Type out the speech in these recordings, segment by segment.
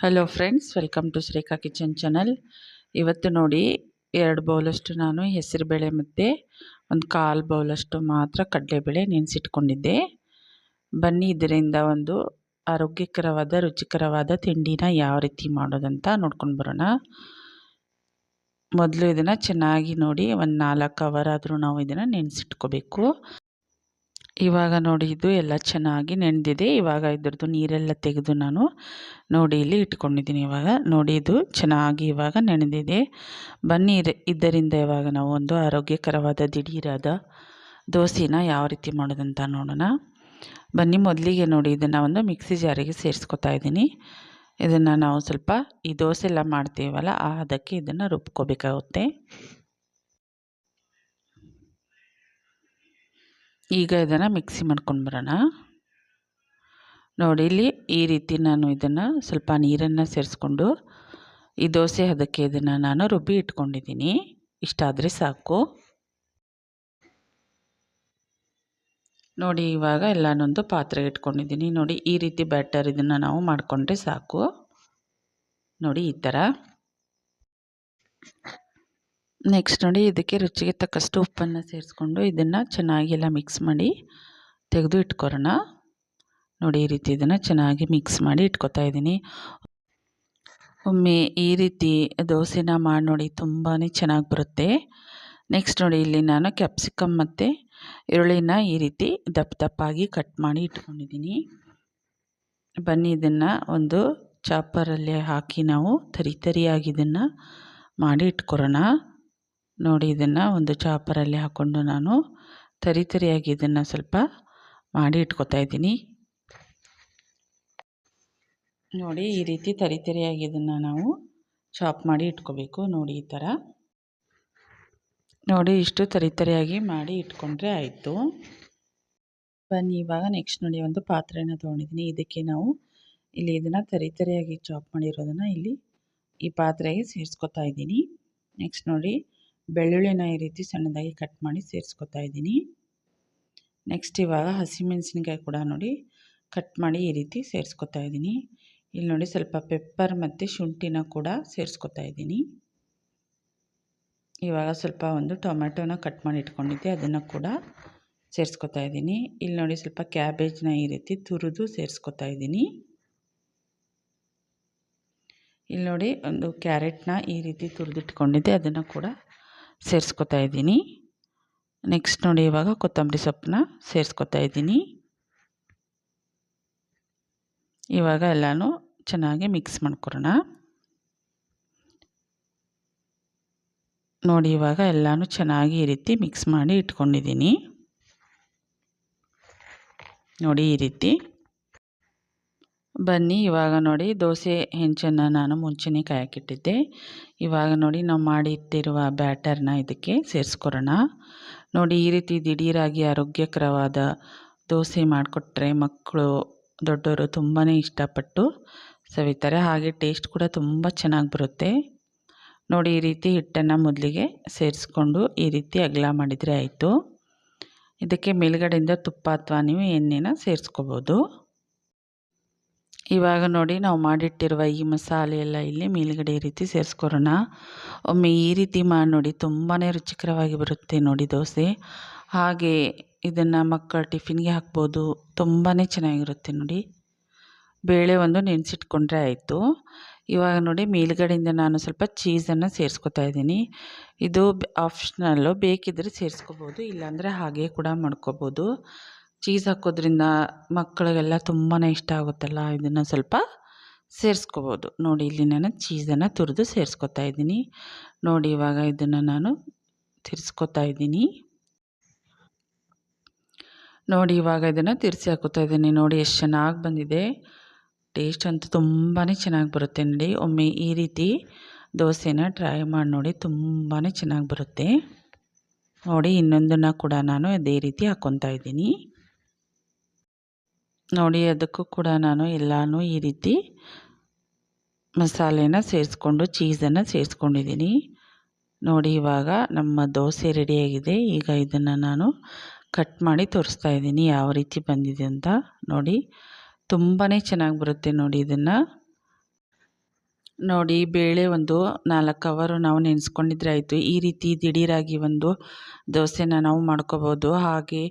Hello friends welcome to Shrekha kitchen channel ಇವತ್ತು ನೋಡಿ ಎರಡು ಬೌಲಷ್ಟು ನಾನು ಹೆಸರುಬೇಳೆ ಮತ್ತು ಒಂದು ಕಾಲು ಬೌಲಷ್ಟು ಮಾತ್ರ ಕಡಲೆಬೇಳೆ ನೆನೆಸಿಟ್ಕೊಂಡಿದ್ದೆ. ಬನ್ನಿ ಇದರಿಂದ ಒಂದು ಆರೋಗ್ಯಕರವಾದ, ರುಚಿಕರವಾದ ತಿಂಡಿನ ಯಾವ ರೀತಿ ಮಾಡೋದಂತ ನೋಡ್ಕೊಂಡು ಬರೋಣ. ಮೊದಲು ಇದನ್ನು ಚೆನ್ನಾಗಿ ನೋಡಿ ಒಂದು ನಾಲ್ಕು ಅವರ್ ಆದರೂ ನಾವು ಇದನ್ನು ನೆನೆಸಿಟ್ಕೋಬೇಕು. ಇವಾಗ ನೋಡಿ ಇದು ಎಲ್ಲ ಚೆನ್ನಾಗಿ ನೆನೆದಿದೆ ಇವಾಗ ಇದ್ರದ್ದು ನೀರೆಲ್ಲ ತೆಗೆದು ನಾನು ನೋಡಿ ಇಲ್ಲಿ ಇಟ್ಕೊಂಡಿದ್ದೀನಿ ಇವಾಗ. ನೋಡಿ ಇದು ಚೆನ್ನಾಗಿ ಇವಾಗ ನೆನೆದಿದೆ ಬನ್ನಿ ಇದರಿಂದ ಇವಾಗ ನಾವು ಒಂದು ಆರೋಗ್ಯಕರವಾದ ದಿಢೀರಾದ ದೋಸೆನ ಯಾವ ರೀತಿ ಮಾಡೋದಂತ ನೋಡೋಣ. ಬನ್ನಿ ಮೊದಲಿಗೆ ನೋಡಿ ಇದನ್ನು ಒಂದು ಮಿಕ್ಸಿ ಜಾರಿಗೆ ಸೇರಿಸ್ಕೊತಾ ಇದ್ದೀನಿ. ಇದನ್ನು ನಾವು ಸ್ವಲ್ಪ ಈ ದೋಸೆ ಎಲ್ಲ ಮಾಡ್ತೀವಲ್ಲ ಅದಕ್ಕೆ ಇದನ್ನು ರುಬ್ಕೋಬೇಕಾಗುತ್ತೆ. ಈಗ ಇದನ್ನು ಮಿಕ್ಸಿ ಮಾಡ್ಕೊಂಡು ಬರೋಣ. ನೋಡಿ, ಇಲ್ಲಿ ಈ ರೀತಿ ನಾನು ಇದನ್ನು ಸ್ವಲ್ಪ ನೀರನ್ನು ಸೇರಿಸ್ಕೊಂಡು, ಈ ದೋಸೆ ಅದಕ್ಕೆ ಇದನ್ನು ನಾನು ರುಬ್ಬಿ ಇಟ್ಕೊಂಡಿದ್ದೀನಿ. ಇಷ್ಟಾದರೆ ಸಾಕು. ನೋಡಿ, ಇವಾಗ ಎಲ್ಲನೊಂದು ಪಾತ್ರೆ ಇಟ್ಕೊಂಡಿದ್ದೀನಿ. ನೋಡಿ, ಈ ರೀತಿ ಬ್ಯಾಟರ್ ಇದನ್ನು ನಾವು ಮಾಡಿಕೊಂಡ್ರೆ ಸಾಕು. ನೋಡಿ, ಈ ಥರ ನೆಕ್ಸ್ಟ್ ನೋಡಿ ಇದಕ್ಕೆ ರುಚಿಗೆ ತಕ್ಕಷ್ಟು ಉಪ್ಪನ್ನು ಸೇರಿಸ್ಕೊಂಡು ಇದನ್ನು ಚೆನ್ನಾಗಿ ಎಲ್ಲ ಮಿಕ್ಸ್ ಮಾಡಿ ತೆಗೆದು ಇಟ್ಕೊರೋಣ ನೋಡಿ ಈ ರೀತಿ ಇದನ್ನು ಚೆನ್ನಾಗಿ ಮಿಕ್ಸ್ ಮಾಡಿ ಇಟ್ಕೊತಾ ಇದ್ದೀನಿ. ಒಮ್ಮೆ ಈ ರೀತಿ ದೋಸೆನ ಮಾಡಿ ನೋಡಿ ತುಂಬಾ ಚೆನ್ನಾಗಿ ಬರುತ್ತೆ. ನೆಕ್ಸ್ಟ್ ನೋಡಿ ಇಲ್ಲಿ ನಾನು ಕ್ಯಾಪ್ಸಿಕಮ್ ಮತ್ತು ಈರುಳ್ಳಿನ ಈ ರೀತಿ ದಪ್ಪ ದಪ್ಪಾಗಿ ಕಟ್ ಮಾಡಿ ಇಟ್ಕೊಂಡಿದ್ದೀನಿ. ಬನ್ನಿ ಇದನ್ನು ಒಂದು ಚಾಪರಲ್ಲಿ ಹಾಕಿ ನಾವು ತರಿ ತರಿಯಾಗಿ ಇದನ್ನು ಮಾಡಿ ಇಟ್ಕೊರೋಣ ನೋಡಿ ಇದನ್ನು ಒಂದು ಚಾಪರಲ್ಲಿ ಹಾಕ್ಕೊಂಡು ನಾನು ತರಿ ತರಿಯಾಗಿ ಇದನ್ನು ಸ್ವಲ್ಪ ಮಾಡಿ ಇಟ್ಕೊತಾ ಇದ್ದೀನಿ. ನೋಡಿ ಈ ರೀತಿ ತರಿ ತರಿಯಾಗಿ ಇದನ್ನು ನಾವು ಚಾಪ್ ಮಾಡಿ ಇಟ್ಕೋಬೇಕು ನೋಡಿ ಈ ಥರ. ನೋಡಿ ಇಷ್ಟು ತರಿ ತರಿಯಾಗಿ ಮಾಡಿ ಇಟ್ಕೊಂಡ್ರೆ ಆಯಿತು. ಬನ್ನಿ ಇವಾಗ ನೆಕ್ಸ್ಟ್ ನೋಡಿ ಒಂದು ಪಾತ್ರೆನ ತೊಗೊಂಡಿದ್ದೀನಿ. ಇದಕ್ಕೆ ನಾವು ಇಲ್ಲಿ ಇದನ್ನು ತರಿ ತರಿಯಾಗಿ ಚಾಪ್ ಮಾಡಿರೋದನ್ನು ಇಲ್ಲಿ ಈ ಪಾತ್ರೆಗೆ ಸೇರಿಸ್ಕೊತಾ ಇದ್ದೀನಿ. ನೆಕ್ಸ್ಟ್ ನೋಡಿ ಬೆಳ್ಳುಳ್ಳಿನ ಈ ರೀತಿ ಸಣ್ಣದಾಗಿ ಕಟ್ ಮಾಡಿ ಸೇರಿಸ್ಕೊತಾ ಇದ್ದೀನಿ. ನೆಕ್ಸ್ಟ್ ಇವಾಗ ಹಸಿಮೆಣಸಿನ್ಕಾಯಿ ಕೂಡ ನೋಡಿ ಕಟ್ ಮಾಡಿ ಈ ರೀತಿ ಸೇರಿಸ್ಕೊತಾ ಇದ್ದೀನಿ. ಇಲ್ಲಿ ನೋಡಿ ಸ್ವಲ್ಪ ಪೆಪ್ಪರ್ ಮತ್ತು ಶುಂಠಿನ ಕೂಡ ಸೇರಿಸ್ಕೊತಾ ಇದ್ದೀನಿ. ಇವಾಗ ಸ್ವಲ್ಪ ಒಂದು ಟೊಮೆಟೊನ ಕಟ್ ಮಾಡಿ ಇಟ್ಕೊಂಡಿದ್ದೆ, ಅದನ್ನು ಕೂಡ ಸೇರಿಸ್ಕೊತಾ ಇದ್ದೀನಿ. ಇಲ್ಲಿ ನೋಡಿ ಸ್ವಲ್ಪ ಕ್ಯಾಬೇಜ್ನ ಈ ರೀತಿ ತುರಿದು ಸೇರಿಸ್ಕೊತಾ ಇದ್ದೀನಿ. ಇಲ್ಲಿ ನೋಡಿ ಒಂದು ಕ್ಯಾರೆಟ್ನ ಈ ರೀತಿ ತುರಿದಿಟ್ಕೊಂಡಿದ್ದೆ, ಅದನ್ನು ಕೂಡ ಸೇರಿಸ್ಕೊತಾ ಇದ್ದೀನಿ. ನೆಕ್ಸ್ಟ್ ನೋಡಿ ಇವಾಗ ಕೊತ್ತಂಬರಿ ಸೊಪ್ಪನ್ನ ಸೇರಿಸ್ಕೊತಾ ಇದ್ದೀನಿ. ಇವಾಗ ಎಲ್ಲನೂ ಚೆನ್ನಾಗಿ ಮಿಕ್ಸ್ ಮಾಡ್ಕೊಳೋಣ ನೋಡಿ ಇವಾಗ ಎಲ್ಲನೂ ಚೆನ್ನಾಗಿ ಈ ರೀತಿ ಮಿಕ್ಸ್ ಮಾಡಿ ಇಟ್ಕೊಂಡಿದ್ದೀನಿ. ನೋಡಿ ಈ ರೀತಿ. ಬನ್ನಿ, ಇವಾಗ ನೋಡಿ ದೋಸೆ ಹೆಂಚನ್ನು ನಾನು ಮುಂಚೆನೇ ಕಾಯಕ್ಕಿಟ್ಟಿದ್ದೆ. ಇವಾಗ ನೋಡಿ ನಾವು ಮಾಡಿಟ್ಟಿರುವ ಬ್ಯಾಟರ್ನ ಇದಕ್ಕೆ ಸೇರಿಸ್ಕೊರೋಣ ನೋಡಿ ಈ ರೀತಿ ದಿಢೀರಾಗಿ ಆರೋಗ್ಯಕರವಾದ ದೋಸೆ ಮಾಡಿಕೊಟ್ರೆ ಮಕ್ಕಳು ದೊಡ್ಡವರು ತುಂಬಾ ಇಷ್ಟಪಟ್ಟು ಸವಿತಾರೆ. ಹಾಗೆ ಟೇಸ್ಟ್ ಕೂಡ ತುಂಬ ಚೆನ್ನಾಗಿ ಬರುತ್ತೆ. ನೋಡಿ ಈ ರೀತಿ ಹಿಟ್ಟನ್ನು ಮೊದಲಿಗೆ ಸೇರಿಸ್ಕೊಂಡು ಈ ರೀತಿ ಅಗಲ ಮಾಡಿದರೆ ಆಯಿತು. ಇದಕ್ಕೆ ಮೇಲುಗಡೆಯಿಂದ ತುಪ್ಪ ಅಥವಾ ನೀವು ಎಣ್ಣೆನ ಸೇರಿಸ್ಕೋಬೋದು. ಇವಾಗ ನೋಡಿ ನಾವು ಮಾಡಿಟ್ಟಿರುವ ಈ ಮಸಾಲೆ ಎಲ್ಲ ಇಲ್ಲಿ ಮೇಲುಗಡೆ ಈ ರೀತಿ ಸೇರಿಸ್ಕೊರೋಣ ಒಮ್ಮೆ ಈ ರೀತಿ ಮಾಡಿ ನೋಡಿ ತುಂಬಾ ರುಚಿಕರವಾಗಿ ಬರುತ್ತೆ ನೋಡಿ ದೋಸೆ. ಹಾಗೆ ಇದನ್ನು ಮಕ್ಕಳ ಟಿಫಿನ್ಗೆ ಹಾಕ್ಬೋದು. ತುಂಬಾ ಚೆನ್ನಾಗಿರುತ್ತೆ ನೋಡಿ. ಬೇಳೆ ಒಂದು ನೆನೆಸಿಟ್ಕೊಂಡ್ರೆ ಆಯಿತು. ಇವಾಗ ನೋಡಿ ಮೇಲುಗಡೆಯಿಂದ ನಾನು ಸ್ವಲ್ಪ ಚೀಸನ್ನು ಸೇರಿಸ್ಕೊತಾ ಇದ್ದೀನಿ. ಇದು ಆಪ್ಷನಲ್ಲು ಬೇಕಿದ್ದರೆ ಸೇರಿಸ್ಕೋಬೋದು, ಇಲ್ಲಾಂದರೆ ಹಾಗೆ ಕೂಡ ಮಾಡ್ಕೋಬೋದು. ಚೀಸ್ ಹಾಕೋದ್ರಿಂದ ಮಕ್ಕಳಿಗೆಲ್ಲ ತುಂಬಾ ಇಷ್ಟ ಆಗುತ್ತಲ್ಲ? ಇದನ್ನು ಸ್ವಲ್ಪ ಸೇರಿಸ್ಕೋಬೋದು. ನೋಡಿ, ಇಲ್ಲಿ ನಾನು ಚೀಸನ್ನು ತುರಿದು ಸೇರಿಸ್ಕೊತಾ ಇದ್ದೀನಿ. ನೋಡಿ, ಇವಾಗ ಇದನ್ನು ನಾನು ತಿರ್ಸ್ಕೊತಾ ಇದ್ದೀನಿ. ನೋಡಿ, ಇವಾಗ ಇದನ್ನು ತಿರ್ಸಿ ಹಾಕೋತಾ ಇದ್ದೀನಿ. ನೋಡಿ, ಎಷ್ಟು ಚೆನ್ನಾಗಿ ಬಂದಿದೆ. ಟೇಸ್ಟ್ ಅಂತೂ ತುಂಬಾ ಚೆನ್ನಾಗಿ ಬರುತ್ತೆ ನೋಡಿ. ಒಮ್ಮೆ ಈ ರೀತಿ ದೋಸೆನ ಟ್ರೈ ಮಾಡಿ ನೋಡಿ ತುಂಬಾ ಚೆನ್ನಾಗಿ ಬರುತ್ತೆ. ನೋಡಿ, ಇನ್ನೊಂದನ್ನು ಕೂಡ ನಾನು ಅದೇ ರೀತಿ ಹಾಕ್ಕೊತಾ ಇದ್ದೀನಿ. ನೋಡಿ, ಅದಕ್ಕೂ ಕೂಡ ನಾನು ಎಲ್ಲನೂ ಈ ರೀತಿ ಮಸಾಲೆನ ಸೇರಿಸ್ಕೊಂಡು, ಚೀಸನ್ನು ಸೇರಿಸ್ಕೊಂಡಿದ್ದೀನಿ. ನೋಡಿ, ಇವಾಗ ನಮ್ಮ ದೋಸೆ ರೆಡಿಯಾಗಿದೆ. ಈಗ ಇದನ್ನು ನಾನು ಕಟ್ ಮಾಡಿ ತೋರಿಸ್ತಾ ಇದ್ದೀನಿ ಯಾವ ರೀತಿ ಬಂದಿದೆ ಅಂತ. ನೋಡಿ ತುಂಬಾ ಚೆನ್ನಾಗಿ ಬರುತ್ತೆ ನೋಡಿ ಇದನ್ನು. ನೋಡಿ, ಬೇಳೆ ಒಂದು ನಾಲ್ಕು ಅವರು ನಾವು ನೆನೆಸ್ಕೊಂಡಿದ್ರೆ ಆಯಿತು. ಈ ರೀತಿ ದಿಢೀರಾಗಿ ಒಂದು ದೋಸೆನ ನಾವು ಮಾಡ್ಕೋಬೋದು. ಹಾಗೆ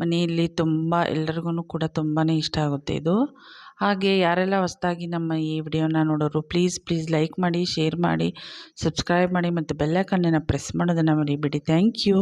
ಮನೆಯಲ್ಲಿ ತುಂಬ ಎಲ್ರಿಗೂ ಕೂಡ ತುಂಬಾ ಇಷ್ಟ ಆಗುತ್ತೆ ಇದು. ಹಾಗೆ ಯಾರೆಲ್ಲ ಹೊಸ್ದಾಗಿ ನಮ್ಮ ಈ ವಿಡಿಯೋನ ನೋಡೋರು ಪ್ಲೀಸ್ ಪ್ಲೀಸ್ ಲೈಕ್ ಮಾಡಿ ಶೇರ್ ಮಾಡಿ ಸಬ್ಸ್ಕ್ರೈಬ್ ಮಾಡಿ, ಮತ್ತು ಬೆಲ್ಲೈಕನ್ನನ್ನು ಪ್ರೆಸ್ ಮಾಡೋದನ್ನು ಮರಿಬೇಡಿ. Thank you